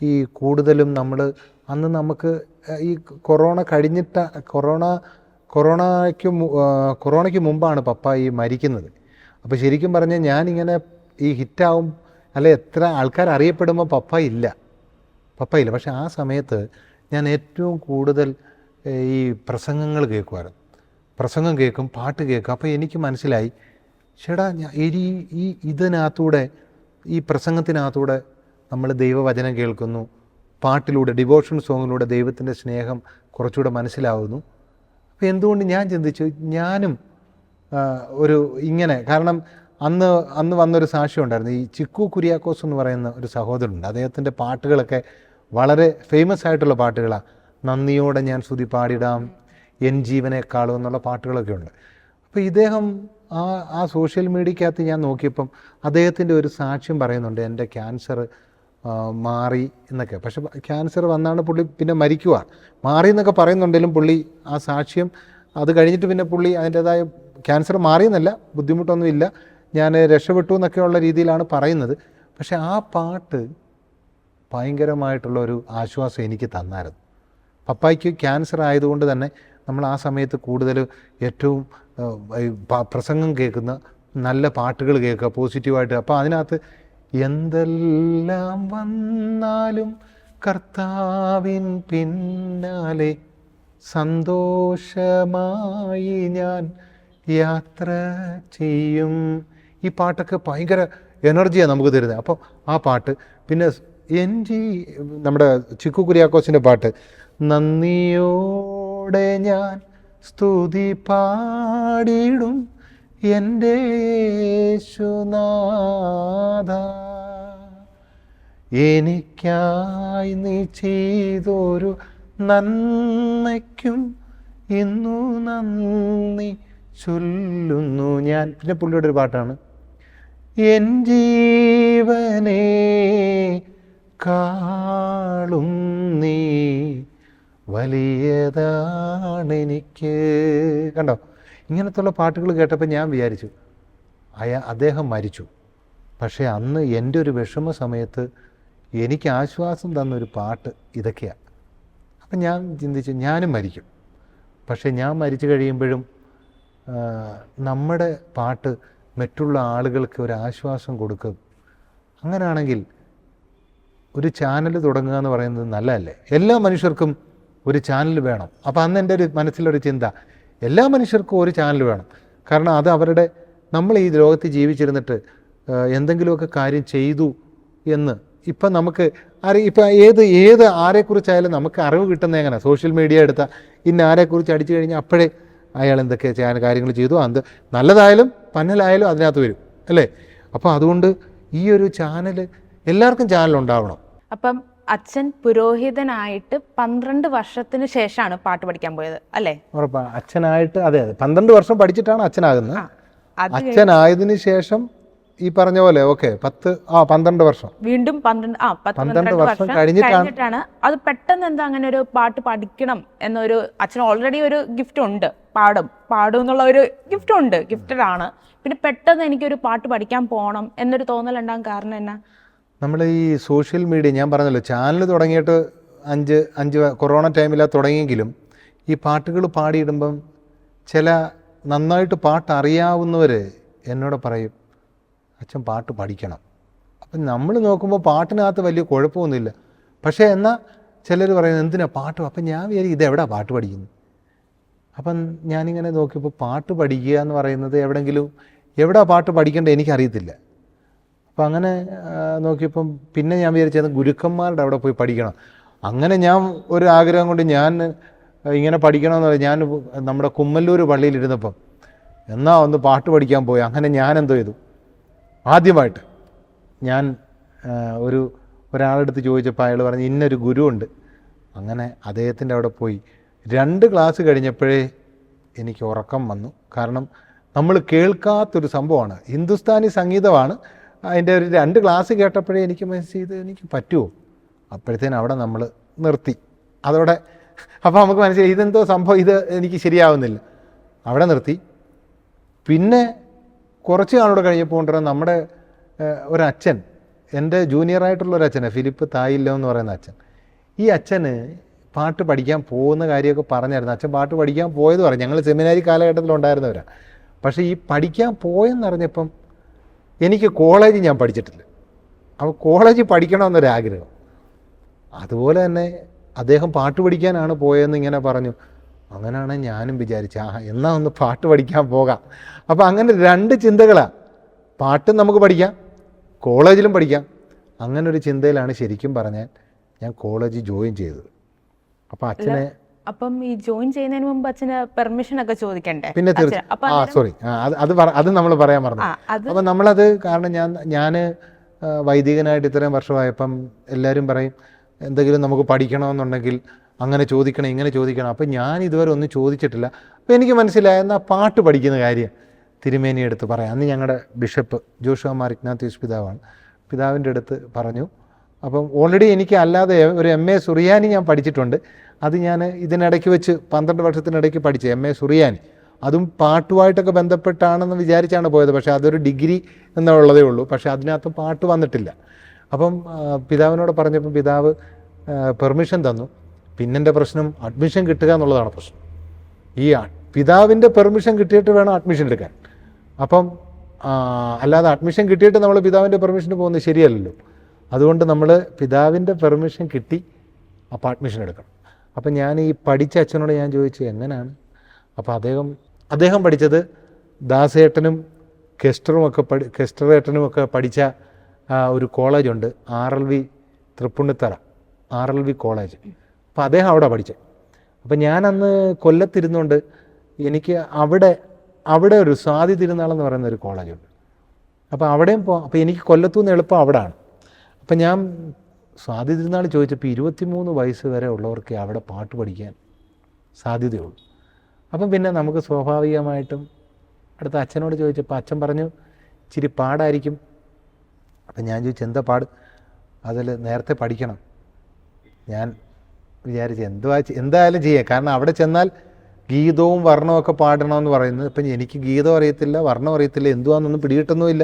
ഈ കൂടുതലും നമ്മൾ അന്ന് നമുക്ക് ഈ കൊറോണ കഴിഞ്ഞിട്ട് കൊറോണ കൊറോണയ്ക്ക് കൊറോണയ്ക്ക് മുമ്പാണ് പപ്പ ഈ മരിക്കുന്നത്. അപ്പോൾ ശരിക്കും പറഞ്ഞാൽ ഞാനിങ്ങനെ ഈ ഹിറ്റാവും അല്ലെ എത്ര ആൾക്കാർ അറിയപ്പെടുമ്പോൾ പപ്പ ഇല്ല. പപ്പ ഇല്ല. പക്ഷെ ആ സമയത്ത് ഞാൻ ഏറ്റവും കൂടുതൽ ഈ പ്രസംഗങ്ങൾ കേൾക്കുമായിരുന്നു. പ്രസംഗം കേൾക്കും പാട്ട് കേൾക്കും. അപ്പോൾ എനിക്ക് മനസ്സിലായി ചേടാ ഞാൻ ഇനി ഈ ഇതിനകത്തൂടെ ഈ പ്രസംഗത്തിനകത്തൂടെ നമ്മൾ ദൈവവചനം കേൾക്കുന്നു പാട്ടിലൂടെ ഡിവോഷൻ സോങ്ങിലൂടെ ദൈവത്തിന്റെ സ്നേഹം കുറച്ചുകൂടെ മനസ്സിലാവുന്നു. അപ്പോൾ എന്തുകൊണ്ട് ഞാൻ ചിന്തിച്ചു? ഞാനും ഒരു ഇങ്ങനെ കാരണം അന്ന് അന്ന് വന്നൊരു സാക്ഷ്യം ഉണ്ടായിരുന്നു. ഈ ചിക്കു കുര്യാക്കോസ് എന്ന് പറയുന്ന ഒരു സഹോദരനുണ്ട്. അദ്ദേഹത്തിന്റെ പാട്ടുകളൊക്കെ വളരെ ഫേമസ് ആയിട്ടുള്ള പാട്ടുകളാണ് നന്ദിയോടെ ഞാൻ സ്തുതി പാടിടാം എൻ ജീവനേക്കാളും എന്നുള്ള പാട്ടുകളൊക്കെ ഉണ്ട്. അപ്പോൾ ഇദ്ദേഹം ആ ആ സോഷ്യൽ മീഡിയക്കകത്ത് ഞാൻ നോക്കിയപ്പം അദ്ദേഹത്തിന്റെ ഒരു സാക്ഷ്യം പറയുന്നുണ്ട്. എന്റെ ക്യാൻസർ മാറി എന്നൊക്കെ. പക്ഷെ ക്യാൻസർ വന്നാണ് പുള്ളി പിന്നെ മരിക്കുക മാറി എന്നൊക്കെ പറയുന്നുണ്ടെങ്കിലും പുള്ളി ആ സാക്ഷ്യം അത് കഴിഞ്ഞിട്ട് പിന്നെ പുള്ളി അതിന്റെതായ ക്യാൻസർ മാറിയെന്നല്ല ബുദ്ധിമുട്ടൊന്നുമില്ല ഞാൻ രക്ഷപ്പെട്ടു എന്നൊക്കെയുള്ള രീതിയിലാണ് പറയുന്നത്. പക്ഷേ ആ പാട്ട് ഭയങ്കരമായിട്ടുള്ള ഒരു ആശ്വാസം എനിക്ക് തന്നായിരുന്നു. പപ്പായ്ക്ക് ക്യാൻസർ ആയതുകൊണ്ട് തന്നെ നമ്മൾ ആ സമയത്ത് കൂടുതൽ ഏറ്റവും പ്രസംഗം കേൾക്കുന്ന നല്ല പാട്ടുകൾ കേൾക്കുക പോസിറ്റീവായിട്ട്. അപ്പോൾ അതിനകത്ത് എന്തെല്ലാം വന്നാലും കർത്താവിൻ പിന്നാലെ സന്തോഷമായി ഞാൻ യാത്ര ചെയ്യും. ഈ പാട്ടൊക്കെ ഭയങ്കര എനർജിയാണ് നമുക്ക് തരുന്നത് അപ്പോൾ ആ പാട്ട് പിന്നെ എൻ ജി നമ്മുടെ ചിക്കു കുര്യാക്കോസിന്റെ പാട്ട് നന്ദിയോടെ ഞാൻ സ്തുതി പാടിയിടും എന്റെ യേശുനാഥ. എനിക്കായി നീ ചെയ്തൊരു നന്മയ്ക്കും ഇന്നു നന്ദി ചൊല്ലുന്നു ഞാൻ. പിന്നെ പുള്ളിയുടെ ഒരു പാട്ടാണ്. എൻ ജീവനെ കാളും നീ വലിയതാണെനിക്ക്. കണ്ടോ? ഇങ്ങനത്തുള്ള പാട്ടുകൾ കേട്ടപ്പോൾ ഞാൻ വിചാരിച്ചു അയാ അദ്ദേഹം മരിച്ചു. പക്ഷേ അന്ന് എന്റെ ഒരു വിഷമ സമയത്ത് എനിക്ക് ആശ്വാസം തന്നൊരു പാട്ട് ഇതൊക്കെയാണ് അപ്പം ഞാൻ ചിന്തിച്ചു ഞാനും മരിക്കും. പക്ഷേ ഞാൻ മരിച്ചു കഴിയുമ്പോഴും നമ്മുടെ പാട്ട് മറ്റുള്ള ആളുകൾക്ക് ഒരു ആശ്വാസം കൊടുക്കും. അങ്ങനെയാണെങ്കിൽ ഒരു ചാനൽ തുടങ്ങുക എന്ന് പറയുന്നത് നല്ലതല്ലേ? എല്ലാ മനുഷ്യർക്കും ഒരു ചാനൽ വേണം. അപ്പോൾ അന്ന് എന്റെ ഒരു മനസ്സിലൊരു ചിന്ത എല്ലാ മനുഷ്യർക്കും ഒരു ചാനൽ വേണം. കാരണം അത് അവരുടെ നമ്മൾ ഈ ലോകത്ത് ജീവിച്ചിരുന്നിട്ട് എന്തെങ്കിലുമൊക്കെ കാര്യം ചെയ്തു എന്ന് ഇപ്പം നമുക്ക് അറി ഇപ്പം ഏത് ഏത് ആരെക്കുറിച്ചായാലും നമുക്ക് അറിവ് കിട്ടുന്നത് എങ്ങനെ സോഷ്യൽ മീഡിയ എടുത്ത ഇന്ന ആരെക്കുറിച്ച് അടിച്ചു കഴിഞ്ഞാൽ അപ്പോഴേ അയാൾ എന്തൊക്കെ ചെയ്യാൻ കാര്യങ്ങൾ ചെയ്തു. അത് നല്ലതായാലും പന്നലായാലും അതിനകത്ത് വരും അല്ലേ? അപ്പോൾ അതുകൊണ്ട് ഈ ഒരു ചാനൽ എല്ലാവർക്കും ചാനൽ ഉണ്ടാവണം. അപ്പം അച്ഛൻ പുരോഹിതനായിട്ട് പന്ത്രണ്ട് വർഷത്തിന് ശേഷമാണ് പാട്ട് പഠിക്കാൻ പോയത് അല്ലേ? ഉറപ്പാണ് അച്ഛനായിട്ട് അതെ അതെ. പന്ത്രണ്ട് വർഷം പഠിച്ചിട്ടാണ് അച്ഛനാകുന്നത്. അച്ഛനായതിനു ശേഷം ഈ പറഞ്ഞ പോലെ ഓക്കെ പത്ത് ആ പന്ത്രണ്ട് വർഷം. വീണ്ടും പന്ത്രണ്ട് ആ പന്ത്രണ്ട് വർഷം കഴിഞ്ഞിട്ടാണ് അത് പെട്ടെന്ന് എന്താ അങ്ങനെ ഒരു പാട്ട് പഠിക്കണം എന്നൊരു അച്ഛന് ഓൾറെഡി ഒരു ഗിഫ്റ്റ് ഉണ്ട് പാടും. പാടും എന്നുള്ള ഒരു ഗിഫ്റ്റ് ഉണ്ട് ഗിഫ്റ്റഡ് ആണ്. പിന്നെ പെട്ടെന്ന് എനിക്കൊരു പാട്ട് പഠിക്കാൻ പോകണം എന്നൊരു തോന്നൽ ഉണ്ടാകാൻ കാരണം എന്നാ? നമ്മൾ ഈ സോഷ്യൽ മീഡിയ ഞാൻ പറഞ്ഞല്ലോ ചാനൽ തുടങ്ങിയിട്ട് അഞ്ച് അഞ്ച് കൊറോണ ടൈമിലാണ് തുടങ്ങിയെങ്കിലും ഈ പാട്ടുകൾ പാടിയിടുമ്പം ചില നന്നായിട്ട് പാട്ട് അറിയാവുന്നവർ എന്നോട് പറയും അച്ഛൻ പാട്ട് പഠിക്കണം. അപ്പം നമ്മൾ നോക്കുമ്പോൾ പാട്ടിനകത്ത് വലിയ കുഴപ്പമൊന്നുമില്ല. പക്ഷേ എന്നാൽ ചിലർ പറയുന്നത് എന്തിനാ പാട്ട് അപ്പം ഞാൻ വിചാരിക്കും ഇതെവിടാ പാട്ട് പഠിക്കുന്നത്? അപ്പം ഞാനിങ്ങനെ നോക്കിയപ്പോൾ പാട്ട് പഠിക്കുക എന്ന് പറയുന്നത് എവിടെങ്കിലും എവിടാ പാട്ട് പഠിക്കേണ്ടത് എനിക്കറിയത്തില്ല. അപ്പം അങ്ങനെ നോക്കിയപ്പം പിന്നെ ഞാൻ വിചാരിച്ചത് ഗുരുക്കന്മാരുടെ അവിടെ പോയി പഠിക്കണം. അങ്ങനെ ഞാൻ ഒരു ആഗ്രഹം കൊണ്ട് ഞാൻ ഇങ്ങനെ പഠിക്കണമെന്ന് പറയും ഞാൻ നമ്മുടെ കുമ്മല്ലൂർ പള്ളിയിലിരുന്നപ്പം എന്നാ ഒന്ന് പാട്ട് പഠിക്കാൻ പോയി. അങ്ങനെ ഞാൻ എന്തോ ചെയ്തു. ആദ്യമായിട്ട് ഞാൻ ഒരു ഒരു ഒരാളെടുത്ത് ചോദിച്ചപ്പോൾ അയാൾ പറഞ്ഞു ഇന്നൊരു ഗുരുവുണ്ട്. അങ്ങനെ അദ്ദേഹത്തിന്റെ അവിടെ പോയി. രണ്ട് ക്ലാസ് കഴിഞ്ഞപ്പോഴേ എനിക്ക് ഉറക്കം വന്നു. കാരണം നമ്മൾ കേൾക്കാത്തൊരു സംഭവമാണ്. ഹിന്ദുസ്ഥാനി സംഗീതമാണ്. അതിന്റെ ഒരു രണ്ട് ക്ലാസ് കേട്ടപ്പോഴേ എനിക്ക് മനസ്സിൽ ഇത് എനിക്ക് പറ്റുമോ? അപ്പോഴത്തേനും അവിടെ നമ്മൾ നിർത്തി. അതോടെ അപ്പോൾ നമുക്ക് മനസ്സിലായി ഇതെന്തോ സംഭവം ഇത് എനിക്ക് ശരിയാവുന്നില്ല. അവിടെ നിർത്തി. പിന്നെ കുറച്ച് നാളോട് കഴിഞ്ഞപ്പോൾ കൊണ്ടുവരാൻ നമ്മുടെ ഒരച്ഛൻ എന്റെ ജൂനിയറായിട്ടുള്ള ഒരു അച്ഛനെ ഫിലിപ്പ് തായില്ലോ എന്ന് പറയുന്ന അച്ഛൻ. ഈ അച്ഛന് പാട്ട് പഠിക്കാൻ പോകുന്ന കാര്യമൊക്കെ പറഞ്ഞായിരുന്നു. അച്ഛൻ പാട്ട് പഠിക്കാൻ പോയത് പറഞ്ഞു. ഞങ്ങൾ സെമിനാരി കാലഘട്ടത്തിലുണ്ടായിരുന്നവരാണ് പക്ഷേ ഈ പഠിക്കാൻ പോയെന്നറിഞ്ഞപ്പം എനിക്ക് കോളേജ് ഞാൻ പഠിച്ചിട്ടില്ല. അപ്പോൾ കോളേജ് പഠിക്കണമെന്നൊരാഗ്രഹം. അതുപോലെ തന്നെ അദ്ദേഹം പാട്ട് പഠിക്കാനാണ് പോയതെന്ന് ഇങ്ങനെ പറഞ്ഞു. അങ്ങനെയാണ് ഞാനും വിചാരിച്ചത് ആ എന്നാ ഒന്ന് പാട്ട് പഠിക്കാൻ പോകാം. അപ്പോൾ അങ്ങനെ രണ്ട് ചിന്തകളാണ് പാട്ടും നമുക്ക് പഠിക്കാം കോളേജിലും പഠിക്കാം. അങ്ങനെ ഒരു ചിന്തയിലാണ് ശരിക്കും പറഞ്ഞാൽ ഞാൻ കോളേജ് ജോയിൻ ചെയ്തത്. അപ്പോൾ അച്ഛനെ അപ്പം ഈ ജോയിൻ ചെയ്യുന്നതിന് മുമ്പ് അച്ഛന് പെർമിഷൻ ഒക്കെ ചോദിക്കണ്ടേ? പിന്നെ. തീർച്ചയായും ആ സോറി അത് അത് നമ്മൾ പറയാൻ പറഞ്ഞു അപ്പം നമ്മളത് കാരണം ഞാൻ ഞാൻ വൈദികനായിട്ട് ഇത്രയും വർഷമായപ്പം എല്ലാവരും പറയും എന്തെങ്കിലും നമുക്ക് പഠിക്കണമെന്നുണ്ടെങ്കിൽ അങ്ങനെ ചോദിക്കണം ഇങ്ങനെ ചോദിക്കണം. അപ്പം ഞാൻ ഇതുവരെ ഒന്നും ചോദിച്ചിട്ടില്ല. അപ്പോൾ എനിക്ക് മനസ്സിലായ എന്നാൽ പാട്ട് പഠിക്കുന്ന കാര്യം തിരുമേനി എടുത്ത് പറയാം. അന്ന് ഞങ്ങളുടെ ബിഷപ്പ് ജോഷുമാർ ഇഗ്നാത്യൂസ് പിതാവാണ്. പിതാവിന്റെ അടുത്ത് പറഞ്ഞു. അപ്പം ഓൾറെഡി എനിക്ക് അല്ലാതെ ഒരു എം എ സുറിയാനി ഞാൻ പഠിച്ചിട്ടുണ്ട്. അത് ഞാൻ ഇതിനിടയ്ക്ക് വെച്ച് പന്ത്രണ്ട് വർഷത്തിനിടയ്ക്ക് പഠിച്ചു എം എ സുറിയാനി. അതും പാട്ടുമായിട്ടൊക്കെ ബന്ധപ്പെട്ടാണെന്ന് വിചാരിച്ചാണ് പോയത്. പക്ഷേ അതൊരു ഡിഗ്രി എന്നുള്ളതേ ഉള്ളൂ. പക്ഷേ അതിനകത്ത് പാട്ട് വന്നിട്ടില്ല. അപ്പം പിതാവിനോട് പറഞ്ഞപ്പോൾ പിതാവ് പെർമിഷൻ തന്നു. പിന്നെന്റെ പ്രശ്നം അഡ്മിഷൻ കിട്ടുക എന്നുള്ളതാണ് പ്രശ്നം. ഈ പിതാവിന്റെ പെർമിഷൻ കിട്ടിയിട്ട് വേണം അഡ്മിഷൻ എടുക്കാൻ. അപ്പം അല്ലാതെ അഡ്മിഷൻ കിട്ടിയിട്ട് നമ്മൾ പിതാവിന്റെ പെർമിഷന് പോകുന്നത് ശരിയല്ലല്ലോ. അതുകൊണ്ട് നമ്മൾ പിതാവിന്റെ പെർമിഷൻ കിട്ടി അപ്പോൾ അഡ്മിഷൻ എടുക്കണം. അപ്പം ഞാൻ ഈ പഠിച്ച അച്ഛനോട് ഞാൻ ചോദിച്ചു എങ്ങനെയാണ് അപ്പോൾ അദ്ദേഹം അദ്ദേഹം പഠിച്ചത് ദാസേട്ടനും കെസ്റ്ററും ഒക്കെ പഠി കെസ്റ്ററേട്ടനും ഒക്കെ പഠിച്ച ഒരു കോളേജുണ്ട്. R L V Tripunithura R L V college. അപ്പോൾ അദ്ദേഹം അവിടെ പഠിച്ചത് അപ്പം ഞാൻ അന്ന് കൊല്ലത്തിരുന്നുകൊണ്ട് എനിക്ക് അവിടെ അവിടെ ഒരു സ്വാതി തിരുനാളെന്ന് പറയുന്ന ഒരു കോളേജുണ്ട് അപ്പോൾ അവിടെയും പോ അപ്പോൾ എനിക്ക് കൊല്ലത്തു നിന്ന് എളുപ്പം അവിടാണ്. അപ്പം ഞാൻ സ്വാതി തിരുനാൾ ചോദിച്ചപ്പോൾ ഇരുപത്തിമൂന്ന് വയസ്സ് വരെ ഉള്ളവർക്ക് അവിടെ പാട്ട് പഠിക്കാൻ സാധ്യതയുള്ളൂ. അപ്പം പിന്നെ നമുക്ക് സ്വാഭാവികമായിട്ടും അടുത്ത അച്ഛനോട് ചോദിച്ചപ്പോൾ അച്ഛൻ പറഞ്ഞു ഇച്ചിരി പാടായിരിക്കും. അപ്പം ഞാൻ ചോദിച്ചു എന്താ പാട്? അതിൽ നേരത്തെ പഠിക്കണം. ഞാൻ വിചാരിച്ചു എന്തുവാ എന്തായാലും ചെയ്യാം. കാരണം അവിടെ ചെന്നാൽ ഗീതവും വർണവും ഒക്കെ പാടണമെന്ന് പറയുന്നത് ഇപ്പം എനിക്ക് ഗീതം അറിയത്തില്ല വർണം അറിയത്തില്ല എന്തുവാന്നൊന്നും പിടികിട്ടുന്നുമില്ല.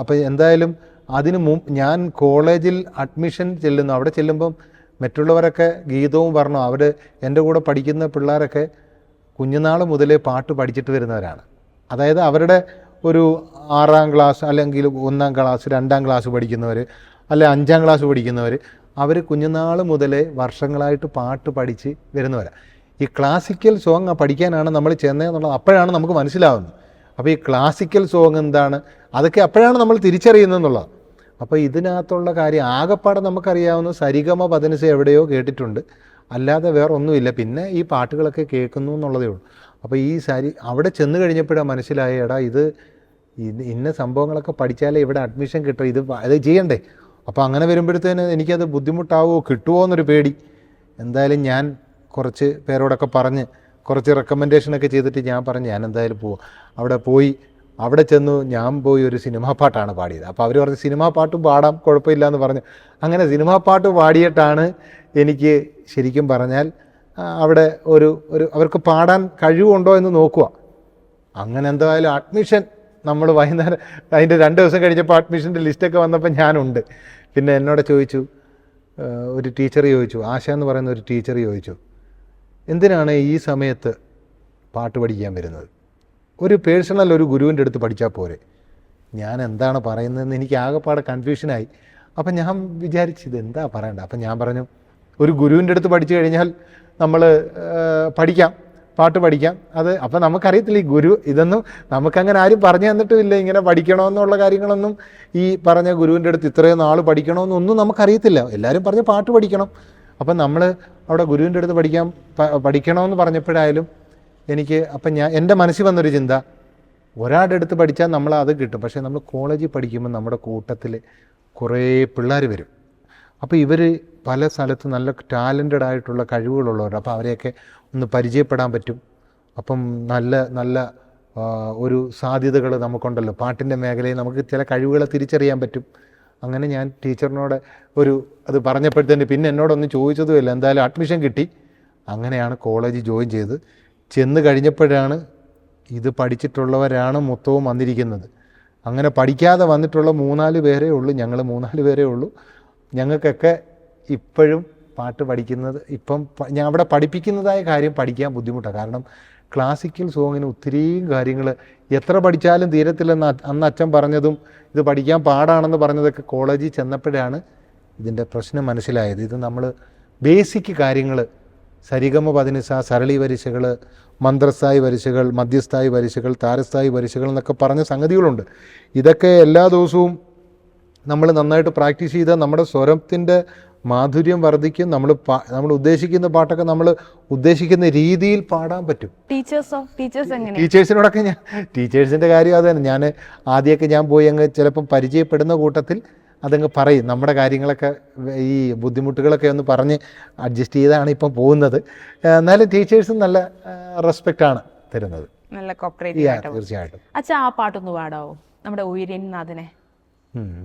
അപ്പം എന്തായാലും അതിന് മുമ്പ് ഞാൻ കോളേജിൽ അഡ്മിഷൻ ചെല്ലുന്നു. അവിടെ ചെല്ലുമ്പം മറ്റുള്ളവരൊക്കെ ഗീതവും വർണവും അവർ എന്റെ കൂടെ പഠിക്കുന്ന പിള്ളേരൊക്കെ കുഞ്ഞുനാൾ മുതലേ പാട്ട് പഠിച്ചിട്ട് വരുന്നവരാണ്. അതായത് അവരുടെ ഒരു ആറാം ക്ലാസ് അല്ലെങ്കിൽ ഒന്നാം ക്ലാസ് രണ്ടാം ക്ലാസ് പഠിക്കുന്നവർ അല്ലെ അഞ്ചാം ക്ലാസ് പഠിക്കുന്നവർ അവർ കുഞ്ഞുനാൾ മുതലേ വർഷങ്ങളായിട്ട് പാട്ട് പഠിച്ച് വരുന്നവരാണ് ഈ ക്ലാസിക്കൽ സോങ് പഠിക്കാനാണ് നമ്മൾ ചെന്നതെന്നുള്ളത് അപ്പോഴാണ് നമുക്ക് മനസ്സിലാവുന്നത്. അപ്പോൾ ഈ ക്ലാസിക്കൽ സോങ് എന്താണ്? അതൊക്കെ അപ്പോഴാണ് നമ്മൾ തിരിച്ചറിയുന്നതെന്നുള്ളത് അപ്പോൾ ഇതിനകത്തുള്ള കാര്യം ആകെപ്പാടെ നമുക്കറിയാവുന്ന സരിഗമ പതനിസ എവിടെയോ കേട്ടിട്ടുണ്ട്. അല്ലാതെ വേറെ ഒന്നുമില്ല പിന്നെ ഈ പാട്ടുകളൊക്കെ കേൾക്കുന്നു എന്നുള്ളതേ ഉള്ളൂ. അപ്പോൾ ഈ സരി അവിടെ ചെന്ന് കഴിഞ്ഞപ്പോഴാണ് മനസ്സിലായ എടാ ഇത് ഇന്ന സംഭവങ്ങളൊക്കെ പഠിച്ചാലേ ഇവിടെ അഡ്മിഷൻ കിട്ടും. ഇത് അത് ചെയ്യണ്ടേ? അപ്പോൾ അങ്ങനെ വരുമ്പോഴത്തേന് എനിക്കത് ബുദ്ധിമുട്ടാവോ കിട്ടുമോ എന്നൊരു പേടി. എന്തായാലും ഞാൻ കുറച്ച് പേരോടൊക്കെ പറഞ്ഞ് കുറച്ച് റെക്കമെൻഡേഷനൊക്കെ ചെയ്തിട്ട് ഞാൻ പറഞ്ഞു ഞാൻ എന്തായാലും പോവാം. അവിടെ പോയി അവിടെ ചെന്നു ഞാൻ പോയി ഒരു സിനിമാ പാട്ടാണ് പാടിയത്. അപ്പോൾ അവർ പറഞ്ഞു സിനിമാ പാട്ടും പാടാം കുഴപ്പമില്ല എന്ന് പറഞ്ഞു. അങ്ങനെ സിനിമാ പാട്ട് പാടിയിട്ടാണ് എനിക്ക് ശരിക്കും പറഞ്ഞാൽ അവിടെ ഒരു ഒരു അവർക്ക് പാടാൻ കഴിവുണ്ടോ എന്ന് നോക്കുക അങ്ങനെ എന്തായാലും അഡ്മിഷൻ നമ്മൾ വൈകുന്നേരം അതിന്റെ രണ്ട് ദിവസം കഴിഞ്ഞപ്പോൾ അഡ്മിഷന്റെ ലിസ്റ്റൊക്കെ വന്നപ്പോൾ ഞാനുണ്ട്. പിന്നെ എന്നോട് ചോദിച്ചു ഒരു ടീച്ചർ ചോദിച്ചു ആശ എന്ന് പറയുന്ന ഒരു ടീച്ചർ ചോദിച്ചു എന്തിനാണ് ഈ സമയത്ത് പാട്ട് പഠിക്കാൻ വരുന്നത്? ഒരു പേഴ്സണൽ ഒരു ഗുരുവിന്റെ അടുത്ത് പഠിച്ചാൽ പോരെ. ഞാൻ എന്താണ് പറയുന്നതെന്ന് എനിക്ക് ആകെപ്പാടെ കൺഫ്യൂഷനായി. അപ്പം ഞാൻ വിചാരിച്ചു ഇത് എന്താ പറയണ്ട? അപ്പം ഞാൻ പറഞ്ഞു ഒരു ഗുരുവിന്റെ അടുത്ത് പഠിച്ചു കഴിഞ്ഞാൽ നമ്മൾ പഠിക്കാം. പാട്ട് പഠിക്കാം. അത് അപ്പം നമുക്കറിയത്തില്ല ഈ ഗുരു ഇതൊന്നും നമുക്കങ്ങനെ ആരും പറഞ്ഞു തന്നിട്ടുമില്ല. ഇങ്ങനെ പഠിക്കണമെന്നുള്ള കാര്യങ്ങളൊന്നും ഈ പറഞ്ഞ ഗുരുവിന്റെ അടുത്ത് ഇത്രയും നാൾ പഠിക്കണമെന്നൊന്നും നമുക്കറിയത്തില്ല. എല്ലാവരും പറഞ്ഞ് പാട്ട് പഠിക്കണം. അപ്പം നമ്മൾ അവിടെ ഗുരുവിന്റെ അടുത്ത് പഠിക്കാൻ പഠിക്കണമെന്ന് പറഞ്ഞപ്പോഴായാലും എനിക്ക് അപ്പം ഞാൻ എന്റെ മനസ്സിൽ വന്നൊരു ചിന്ത ഒരാളുടെ അടുത്ത് പഠിച്ചാൽ നമ്മൾ അത് കിട്ടും. പക്ഷേ നമ്മൾ കോളേജിൽ പഠിക്കുമ്പോൾ നമ്മുടെ കൂട്ടത്തിൽ കുറേ പിള്ളേർ വരും. അപ്പോൾ ഇവർ പല സ്ഥലത്ത് നല്ല ടാലന്റഡ് ആയിട്ടുള്ള കഴിവുകളുള്ളവർ അപ്പോൾ അവരെയൊക്കെ ഒന്ന് പരിചയപ്പെടാൻ പറ്റും. അപ്പം നല്ല നല്ല ഒരു സാധ്യതകൾ നമുക്കുണ്ടല്ലോ. പാട്ടിന്റെ മേഖലയിൽ നമുക്ക് ചില കഴിവുകളെ തിരിച്ചറിയാൻ പറ്റും. അങ്ങനെ ഞാൻ ടീച്ചറിനോട് ഒരു അത് പറഞ്ഞപ്പോഴത്തേന് പിന്നെ എന്നോടൊന്നും ചോദിച്ചതുമില്ല. എന്തായാലും അഡ്മിഷൻ കിട്ടി. അങ്ങനെയാണ് കോളേജ് ജോയിൻ ചെയ്ത്. ചെന്ന് കഴിഞ്ഞപ്പോഴാണ് ഇത് പഠിച്ചിട്ടുള്ളവരാണ് മൊത്തവും വന്നിരിക്കുന്നത്. അങ്ങനെ പഠിക്കാതെ വന്നിട്ടുള്ള മൂന്നാൽ പേരേ ഉള്ളൂ. ഞങ്ങൾ മൂന്നാൽ പേരേ ഉള്ളൂ. ഞങ്ങൾക്കൊക്കെ ഇപ്പോഴും പാട്ട് പഠിക്കുന്നത് ഇപ്പം ഞാൻ അവിടെ പഠിപ്പിക്കുന്നതായ കാര്യം പഠിക്കാൻ ബുദ്ധിമുട്ടാണ് കാരണം ക്ലാസിക്കൽ സോങ്ങിന് ഒത്തിരിയും കാര്യങ്ങൾ എത്ര പഠിച്ചാലും തീരത്തില്ലെന്ന് അന്ന് അച്ഛൻ പറഞ്ഞതും ഇത് പഠിക്കാൻ പാടാണെന്ന് പറഞ്ഞതൊക്കെ കോളേജിൽ ചെന്നപ്പോഴാണ് ഇതിന്റെ പ്രശ്നം മനസ്സിലായത്. ഇത് നമ്മൾ ബേസിക് കാര്യങ്ങൾ സരിഗമ പതിനിസ സരളി വരിശകൾ മന്ത്രസ്ഥായി വരിശകൾ മധ്യസ്ഥായി വരിശകൾ താരസ്ഥായി വരിശകൾ എന്നൊക്കെ പറഞ്ഞ സംഗതികളുണ്ട്. ഇതൊക്കെ എല്ലാ ദിവസവും നമ്മൾ നന്നായിട്ട് പ്രാക്ടീസ് ചെയ്താൽ നമ്മുടെ സ്വരത്തിന്റെ മാധുര്യം വർദ്ധിക്കും. നമ്മൾ നമ്മൾ ഉദ്ദേശിക്കുന്ന പാട്ടൊക്കെ നമ്മൾ ഉദ്ദേശിക്കുന്ന രീതിയിൽ പാടാൻ പറ്റും. ടീച്ചേഴ്സോ? ടീച്ചേഴ്സ് എങ്ങനെ ടീച്ചേഴ്സിനോടൊക്കെ ഞാൻ ടീച്ചേഴ്സിന്റെ കാര്യം അത് തന്നെ. ഞാൻ ആദ്യമൊക്കെ ഞാൻ പോയി അങ്ങ് ചിലപ്പം പരിചയപ്പെടുന്ന കൂട്ടത്തിൽ അതങ്ങ് പറയും. നമ്മുടെ കാര്യങ്ങളൊക്കെ ഈ ബുദ്ധിമുട്ടുകളൊക്കെ ഒന്ന് പറഞ്ഞ് അഡ്ജസ്റ്റ് ചെയ്താണ് ഇപ്പം പോകുന്നത്. എന്നാലും ടീച്ചേഴ്സും നല്ല റെസ്പെക്റ്റ് ആണ് തരുന്നത്. നല്ല കോപ്പറേറ്റീവ് തീർച്ചയായിട്ടും. അച്ഛാ ആ പാട്ടൊന്ന് പാടാവോ? നമ്മുടെ ഉയരനാഥനെ ഉം,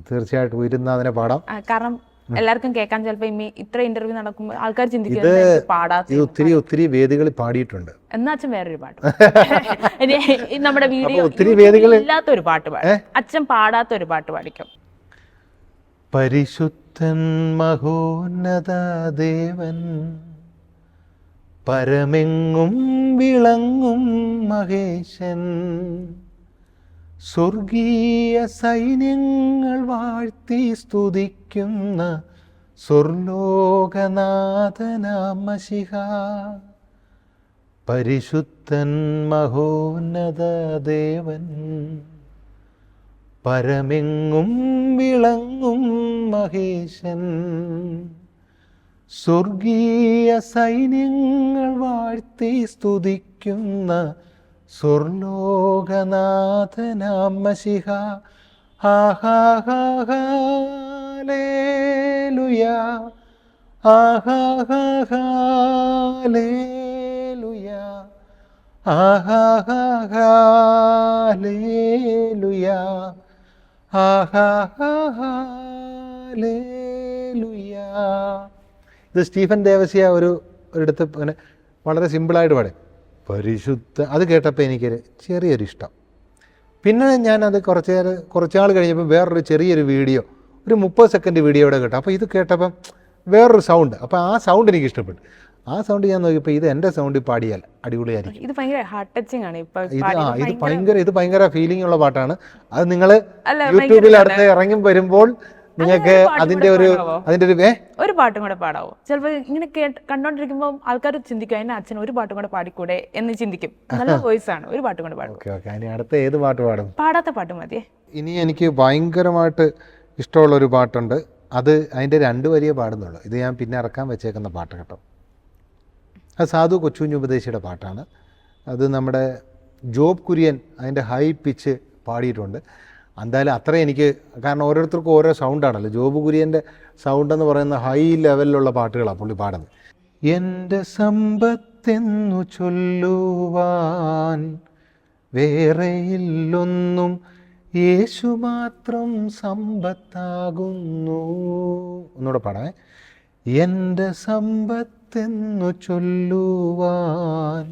തീർച്ചയായിട്ടും ഇരുന്ന് അതിനെ പാടാം. കാരണം എല്ലാവർക്കും കേൾക്കാൻ ചിലപ്പോ ഇമ്മി ഇത്ര ഇന്റർവ്യൂ നടക്കുമ്പോൾ ആൾക്കാർ ചിന്തിക്കുന്നത് പാടാത്ത ഇത് ഒത്തിരി ഒത്തിരി വേദികളിൽ പാടിയിട്ടുണ്ട്. എന്നാ അച്ഛൻ വേറൊരു പാട്ട് നമ്മുടെ വീഡിയോ ഒത്തിരി വേദികളിൽ- ഇല്ലാത്ത ഒരു പാട്ട് പാടും. അച്ഛൻ പാടാത്ത ഒരു പാട്ട് പാടിക്കും. പരിശുദ്ധൻ മഹോന്നത ദേവൻ പരമെങ്ങും വിളങ്ങും മഹേശൻ സ്വർഗീയ സൈന്യങ്ങൾ വാഴ്ത്തി സ്തുതിക്കുന്ന സ്വർലോകനാഥനാമശിഹ പരിശുദ്ധൻ മഹോന്നത ദേവൻ. പരമെങ്ങും വിളങ്ങും മഹേശൻ. സ്വർഗീയ സൈന്യങ്ങൾ വാഴ്ത്തി സ്തുതിക്കുന്ന സ്വർലോകനാഥനാമശിഹ ആഹാഹാഹാലേലുയ ആഹാഹാഹാലേലുയ ആഹാഹാഹാലേലുയ ആഹാഹാഹാലേലുയ ഇത് സ്റ്റീഫൻ ദേവസ്യ ഒരു ഒരിടത്ത് അങ്ങനെ വളരെ സിമ്പിളായിട്ട് പാടും പരിശുദ്ധ അത് കേട്ടപ്പോൾ എനിക്കൊരു ചെറിയൊരു ഇഷ്ടം പിന്നെ ഞാനത് കുറച്ച് നേരം കുറച്ച് നാൾ കഴിഞ്ഞപ്പോൾ വേറൊരു ചെറിയൊരു വീഡിയോ ഒരു മുപ്പത് സെക്കൻഡ് വീഡിയോ ഇവിടെ കേട്ടോ. അപ്പോൾ ഇത് കേട്ടപ്പം വേറൊരു സൗണ്ട് അപ്പോൾ ആ സൗണ്ട് എനിക്ക് ഇഷ്ടപ്പെട്ടു ആ സൗണ്ട് ഞാൻ നോക്കിയപ്പോൾ ഇത് എന്റെ സൗണ്ടിൽ പാടിയാൽ അടിപൊളിയായിരിക്കും. ഇത് ഭയങ്കര ഹാർട്ട് ടച്ചിങ് ആണ്. ആ ഇത് ഭയങ്കര ഇത് ഭയങ്കര ഫീലിംഗ് ഉള്ള പാട്ടാണ്. അത് നിങ്ങൾ യൂട്യൂബിൽ അടുത്ത് ഇറങ്ങി വരുമ്പോൾ നിങ്ങൾക്ക് കൂടെ ഒരു അതിന്റെ ഒരു ഒരു പാട്ടും കൂടെ പാടാവോ? ചിലപ്പോൾ ഇങ്ങനെ കേട്ട് കണ്ടോണ്ടിരിക്കുമ്പോൾ ആൾക്കാർ ചിന്തിക്കും അതിന്റെ അച്ഛൻ ഒരു പാട്ടും കൂടെ പാടിക്കൂടെ? എന്ന് ചിന്തിക്കും. നല്ല വോയിസ് ആണ് ഒരു പാട്ടും കൂടെ പാടും. അടുത്ത ഏത് പാട്ട് പാടും? പാടാത്ത പാട്ട് മതിയേ. ഇനി എനിക്ക് ഭയങ്കരമായിട്ട് ഇഷ്ടമുള്ള ഒരു പാട്ടുണ്ട്. അത് അതിന്റെ രണ്ട് വരിയെ പാടുന്നുള്ളൂ. ഇത് ഞാൻ പിന്നെ ഇറക്കാൻ വെച്ചേക്കുന്ന പാട്ട് കേട്ടോ. അത് സാധു കൊച്ചുകുഞ്ഞു ഉപദേശിയുടെ പാട്ടാണ്. അത് നമ്മുടെ ജോബ് കുര്യൻ അതിന്റെ ഹൈ പിച്ച് പാടിയിട്ടുണ്ട്. എന്തായാലും അത്രയും എനിക്ക് കാരണം ഓരോരുത്തർക്കും ഓരോ സൗണ്ടാണല്ലോ ജോബ് കുര്യന്റെ സൗണ്ട് എന്ന് പറയുന്ന ഹൈ ലെവലിലുള്ള പാട്ടുകളാണ് പുള്ളി പാടുന്നത്. എന്റെ സമ്പത്തെന്നു ചൊല്ലുവാൻ വേറെയില്ലൊന്നും യേശു മാത്രം സമ്പത്താകുന്നു. ഒന്നുകൂടെ പാടാമേ എന്റെ സമ്പത്തെന്നു ചൊല്ലുവാൻ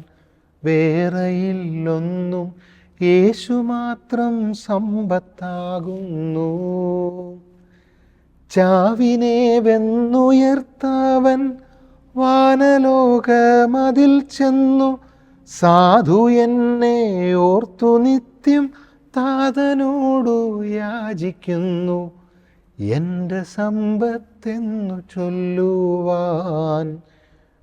വേറെയില്ലൊന്നും യേശു മാത്രം സമ്പത്താകുന്നു. ചാവിനെ വെന്നുയർത്തവൻ വാനലോകമതിൽ ചെന്നു. സാധു എന്നെ ഓർത്തു നിത്യം താതനോടു യാചിക്കുന്നു. എന്റെ സമ്പത്തെന്നു ചൊല്ലുവാൻ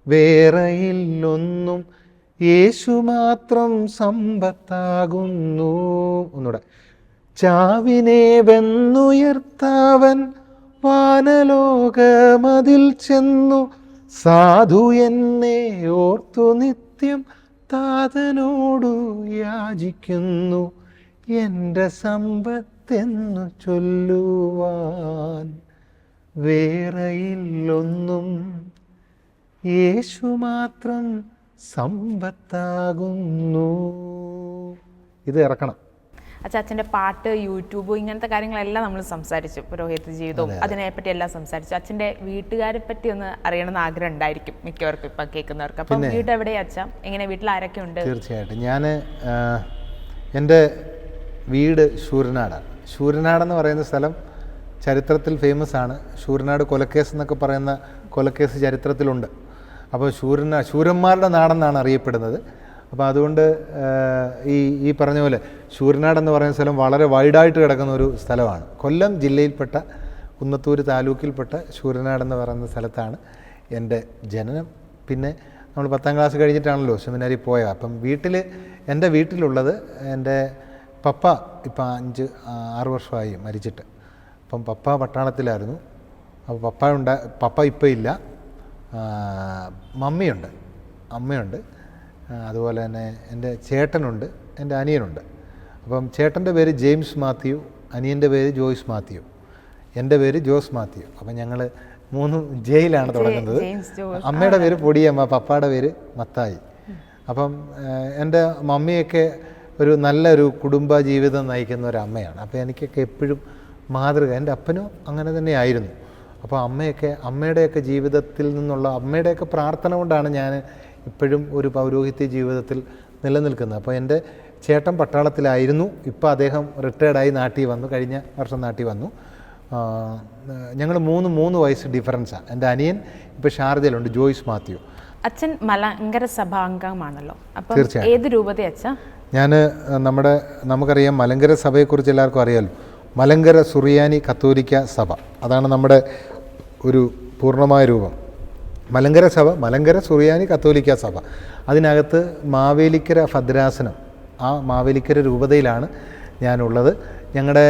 വേറെയില്ലൊന്നും യേശു മാത്രം സമ്പത്താകുന്നു. ഒന്നുകൂടെ. ചാവിനെ വെന്നുയർത്താവൻ വാനലോകമതിൽ ചെന്നു. സാധു എന്നെ ഓർത്തു നിത്യം താതനോടു യാചിക്കുന്നു. എന്റെ സമ്പത്തെന്നു ചൊല്ലുവാൻ വേറെയില്ലൊന്നും യേശു മാത്രം സമ്പത്താകുന്നു. ഇത് ഇറക്കണം. അച്ഛ അച്ഛന്റെ പാട്ട് യൂട്യൂബ് ഇങ്ങനത്തെ കാര്യങ്ങളെല്ലാം നമ്മൾ സംസാരിച്ചു. പുരോഹിത ജീവിതവും അതിനെപ്പറ്റി എല്ലാം സംസാരിച്ചു. അച്ഛന്റെ വീട്ടുകാരെ പറ്റി ഒന്ന് അറിയണമെന്ന് ആഗ്രഹം ഉണ്ടായിരിക്കും മിക്കവർക്കും ഇപ്പം കേൾക്കുന്നവർക്ക്. അപ്പം വീട് എവിടെയാ അച്ഛാ? എങ്ങനെ വീട്ടിൽ ആരൊക്കെ ഉണ്ട്? തീർച്ചയായിട്ടും. ഞാൻ എന്റെ വീട് ശൂരനാടാണ്. ശൂരനാടെന്ന് പറയുന്ന സ്ഥലം ചരിത്രത്തിൽ ഫേമസ് ആണ്. ശൂരനാട് കൊലക്കേസ് എന്നൊക്കെ പറയുന്ന കൊലക്കേസ് ചരിത്രത്തിലുണ്ട്. അപ്പോൾ ശൂരന ശൂരന്മാരുടെ നാടെന്നാണ് അറിയപ്പെടുന്നത്. അപ്പോൾ അതുകൊണ്ട് ഈ ഈ പറഞ്ഞ പോലെ ശൂരനാട് എന്ന് പറയുന്ന സ്ഥലം വളരെ വൈഡായിട്ട് കിടക്കുന്ന ഒരു സ്ഥലമാണ്. കൊല്ലം ജില്ലയിൽപ്പെട്ട കുന്നത്തൂർ താലൂക്കിൽപ്പെട്ട ശൂരനാട് എന്ന് പറയുന്ന സ്ഥലത്താണ് എന്റെ ജനനം. പിന്നെ നമ്മൾ പത്താം ക്ലാസ് കഴിഞ്ഞിട്ടാണല്ലോ സെമിനാരി പോയത്. അപ്പം വീട്ടിൽ എന്റെ വീട്ടിലുള്ളത് എന്റെ പപ്പ ഇപ്പം അഞ്ച് ആറ് വർഷമായി മരിച്ചിട്ട്. അപ്പം പപ്പ പട്ടാളത്തിലായിരുന്നു. അപ്പോൾ പപ്പ ഉണ്ട് പപ്പ ഇപ്പം ഇല്ല. മമ്മിയുണ്ട്. അമ്മയുണ്ട്. അതുപോലെ തന്നെ എന്റെ ചേട്ടനുണ്ട്. എന്റെ അനിയനുണ്ട്. അപ്പം ചേട്ടന്റെ പേര് ജെയിംസ് മാത്യു അനിയന്റെ പേര് ജോയ്സ് മാത്യു എന്റെ പേര് ജോസ് മാത്യു. അപ്പം ഞങ്ങൾ മൂന്ന് ജയിലാണ് തുടങ്ങുന്നത്. അമ്മയുടെ പേര് പൊടിയമ്മ പപ്പയുടെ പേര് മത്തായി. അപ്പം എന്റെ മമ്മിയൊക്കെ ഒരു നല്ലൊരു കുടുംബ ജീവിതം നയിക്കുന്ന ഒരു അമ്മയാണ്. അപ്പോൾ എനിക്കൊക്കെ എപ്പോഴും മാതൃക. എന്റെ അപ്പനും അങ്ങനെ തന്നെയായിരുന്നു അപ്പോൾ അമ്മയൊക്കെ അമ്മയുടെയൊക്കെ ജീവിതത്തിൽ നിന്നുള്ള അമ്മയുടെയൊക്കെ പ്രാർത്ഥന കൊണ്ടാണ് ഞാൻ ഇപ്പോഴും ഒരു പൗരോഹിത്യ ജീവിതത്തിൽ നിലനിൽക്കുന്നത്. അപ്പോൾ എന്റെ ചേട്ടൻ പട്ടാളത്തിലായിരുന്നു. ഇപ്പോൾ അദ്ദേഹം റിട്ടയർഡായി നാട്ടിൽ വന്നു. കഴിഞ്ഞ വർഷം നാട്ടിൽ വന്നു. ഞങ്ങൾ മൂന്ന് മൂന്ന് വയസ്സ് ഡിഫറൻസാണ് എന്റെ അനിയൻ ഇപ്പോൾ ഷാർജയിലുണ്ട് ജോയ്സ് മാത്യു. അച്ഛൻ മലങ്കര സഭാംഗമാണല്ലോ. അപ്പോൾ തീർച്ചയായും. ഏത് രൂപത അച്ഛാ? ഞാൻ നമ്മുടെ നമുക്കറിയാം മലങ്കര സഭയെക്കുറിച്ച് എല്ലാവർക്കും അറിയാമല്ലോ മലങ്കര സുറിയാനി കത്തോലിക്ക സഭ. അതാണ് നമ്മുടെ ഒരു പൂർണമായ രൂപം. മലങ്കര സഭ മലങ്കര സുറിയാനി കത്തോലിക്ക സഭ. അതിനകത്ത് മാവേലിക്കര ഭദ്രാസനം ആ മാവേലിക്കര രൂപതയിലാണ് ഞാനുള്ളത്. ഞങ്ങളുടെ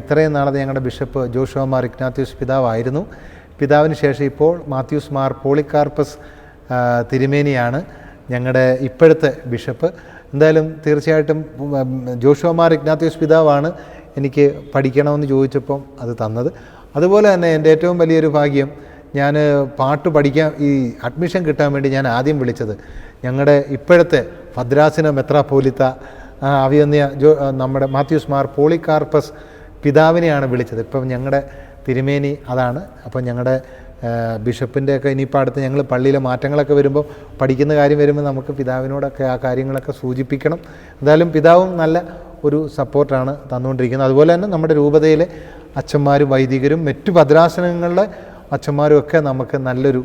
ഇത്രയും നാളത്തെ ഞങ്ങളുടെ ബിഷപ്പ് ജോഷുമാർ ഇഗ്നാത്യൂസ് പിതാവായിരുന്നു. പിതാവിന് ശേഷം ഇപ്പോൾ മാത്യൂസ് മാർ പോളിക്കാർപ്പസ് തിരുമേനിയാണ് ഞങ്ങളുടെ ഇപ്പോഴത്തെ ബിഷപ്പ്. എന്തായാലും തീർച്ചയായിട്ടും ജോഷുമാർ മാർ ഇഗ്നാത്യൂസ് പിതാവാണ് എനിക്ക് പഠിക്കണമെന്ന് ചോദിച്ചപ്പം അത് തന്നത്. അതുപോലെ തന്നെ എന്റെ ഏറ്റവും വലിയൊരു ഭാഗ്യം ഞാൻ പാട്ട് പഠിക്കാൻ ഈ അഡ്മിഷൻ കിട്ടാൻ വേണ്ടി ഞാൻ ആദ്യം വിളിച്ചത് ഞങ്ങളുടെ ഇപ്പോഴത്തെ ഭദ്രാസിന മെത്രാപോലിത്ത ആ, അഭിയന്യ ജോ നമ്മുടെ മാത്യൂസ് മാർ പോളിക്കാർപ്പസ് പിതാവിനെയാണ് വിളിച്ചത്. ഇപ്പം ഞങ്ങളുടെ തിരുമേനി അതാണ്. അപ്പം ഞങ്ങളുടെ ബിഷപ്പിന്റെ ഒക്കെ ഇനിയിപ്പോൾ അടുത്ത് ഞങ്ങൾ പള്ളിയിലെ മാറ്റങ്ങളൊക്കെ വരുമ്പോൾ പഠിക്കുന്ന കാര്യം വരുമ്പോൾ നമുക്ക് പിതാവിനോടൊക്കെ ആ കാര്യങ്ങളൊക്കെ സൂചിപ്പിക്കണം. എന്തായാലും പിതാവും നല്ല ഒരു സപ്പോർട്ടാണ് തന്നുകൊണ്ടിരിക്കുന്നത്. അതുപോലെ തന്നെ നമ്മുടെ രൂപതയിലെ അച്ഛന്മാരും വൈദികരും മറ്റു ഭദ്രാസനങ്ങളിലെ അച്ഛന്മാരും ഒക്കെ നമുക്ക് നല്ലൊരു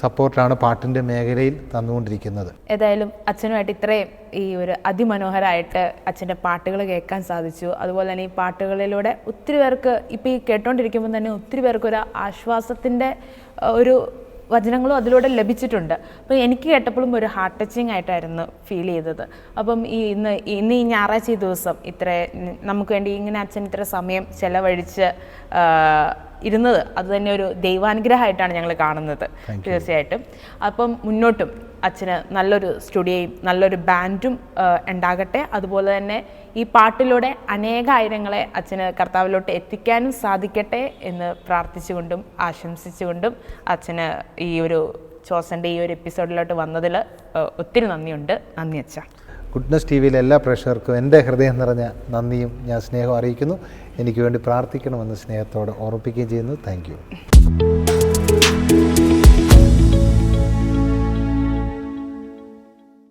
സപ്പോർട്ടാണ് പാട്ടിന്റെ മേഖലയിൽ തന്നുകൊണ്ടിരിക്കുന്നത്. ഏതായാലും അച്ഛനുമായിട്ട് ഇത്രയും ഈ ഒരു അതിമനോഹരമായിട്ട് അച്ഛന്റെ പാട്ടുകൾ കേൾക്കാൻ സാധിച്ചു. അതുപോലെ തന്നെ ഈ പാട്ടുകളിലൂടെ ഒത്തിരി പേർക്ക് ഇപ്പോൾ ഈ കേട്ടോണ്ടിരിക്കുമ്പോൾ തന്നെ ഒത്തിരി പേർക്ക് ഒരു ആശ്വാസത്തിന്റെ ഒരു വചനങ്ങളും അതിലൂടെ ലഭിച്ചിട്ടുണ്ട്. അപ്പം എനിക്ക് കേട്ടപ്പോഴും ഒരു ഹാർട്ട് ടച്ചിങ് ആയിട്ടായിരുന്നു ഫീൽ ചെയ്തത്. അപ്പം ഈ ഇന്ന് ഇന്ന് ഈ ഞായറാഴ്ച ഈ ദിവസം ഇത്ര നമുക്ക് വേണ്ടി ഇങ്ങനെ അച്ഛൻ ഇത്ര സമയം ചെലവഴിച്ച് ഇരുന്നത് അതുതന്നെ ഒരു ദൈവാനുഗ്രഹമായിട്ടാണ് ഞങ്ങൾ കാണുന്നത് തീർച്ചയായിട്ടും. അപ്പം മുന്നോട്ടും അച്ഛന് നല്ലൊരു സ്റ്റുഡിയോയും നല്ലൊരു ബാൻഡും ഉണ്ടാകട്ടെ. അതുപോലെ തന്നെ ഈ പാട്ടിലൂടെ അനേകായിരങ്ങളെ അച്ഛന് കർത്താവിലോട്ട് എത്തിക്കാനും സാധിക്കട്ടെ എന്ന് പ്രാർത്ഥിച്ചുകൊണ്ടും ആശംസിച്ചുകൊണ്ടും അച്ഛന് ഈ ഒരു ചോസന്റെ ഈ ഒരു എപ്പിസോഡിലോട്ട് വന്നതിൽ ഒത്തിരി നന്ദിയുണ്ട്. നന്ദി അച്ഛ. ഗുഡ്നസ് ടി വിയിലെ എല്ലാ പ്രേക്ഷകർക്കും എന്റെ ഹൃദയം നിറഞ്ഞ നന്ദിയും ഞാൻ സ്നേഹം അറിയിക്കുന്നു. എനിക്ക് വേണ്ടി പ്രാർത്ഥിക്കണമെന്ന് സ്നേഹത്തോടെ ഓർമ്മിപ്പിക്കുകയും ചെയ്യുന്നു. താങ്ക്